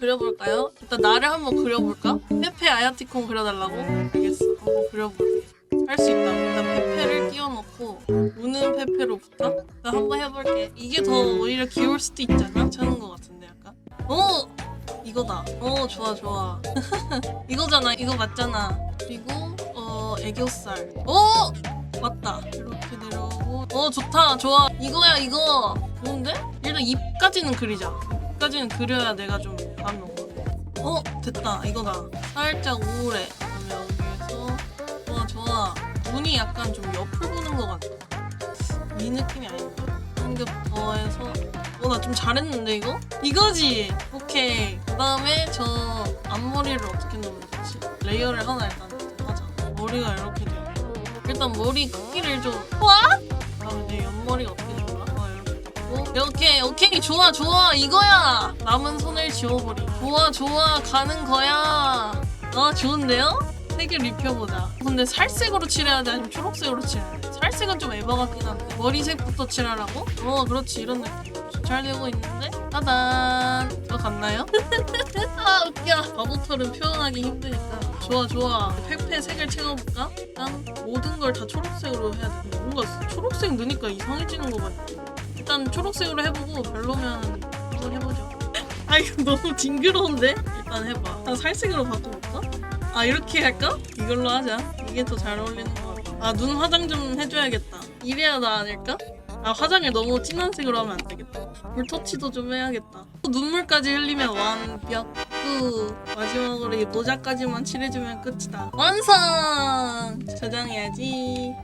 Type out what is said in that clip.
그려볼까요? 일단 나를 한번 그려볼까? 페페 아야티콘 그려달라고? 알겠어. 한번 그려볼게. 할 수 있다. 일단 페페를 띄워놓고 우는 페페로부터 나 한번 해볼게. 이게 더 오히려 귀여울 수도 있잖아. 괜찮은 것 같은데 약간. 오 이거다. 어 좋아 좋아. 이거잖아. 이거 맞잖아. 그리고 어 애교살. 오 맞다. 이렇게 내려오고. 어 좋다. 좋아. 이거야 이거. 좋은데? 일단 입까지는 그리자. 입까지는 그려야 내가 좀 감이 오거든. 어 됐다. 이거다. 살짝 우울해. 그러면 여기에서 좋아 좋아. 눈이 약간 좀 옆을 보는 것 같아. 이 느낌이 아닌데. 한겹 더 해서. 어 나 좀 잘했는데 이거? 이거지. 오케이. 그 다음에 저 앞머리를 어떻게 넣으면 되지? 레이어를 하나 일단 하자. 머리가 이렇게 돼. 일단 머리 크기를 좀 와? 이렇게 오케이 좋아 좋아 이거야. 남은 손을 지워버리. 좋아 좋아 가는 거야. 어 좋은데요? 색을 입혀보자. 근데 살색으로 칠해야 돼 아니면 초록색으로 칠해야 돼? 살색은 좀 에바 같긴 한데 머리색부터 칠하라고? 어 그렇지 이런 느낌. 잘 되고 있는데 따단 저 같나요? 아 웃겨 바보털은 표현하기 힘드니까 좋아 좋아 페페 색을 채워볼까? 일단 모든 걸 다 초록색으로 해야 돼 뭔가 초록색 넣으니까 이상해지는 것 같아 일단 초록색으로 해보고 별로면 한번 해보죠. 아 이거 너무 징그러운데? 일단 해봐. 일단 살색으로 바꿔볼까? 아 이렇게 할까? 이걸로 하자. 이게 더 잘 어울리는 것 같아. 아 눈 화장 좀 해줘야겠다. 이래야 나 아닐까? 아 화장을 너무 진한 색으로 하면 안 되겠다. 볼터치도 좀 해야겠다. 눈물까지 흘리면 완벽. 끝 마지막으로 이 모자까지만 칠해주면 끝이다. 완성! 저장해야지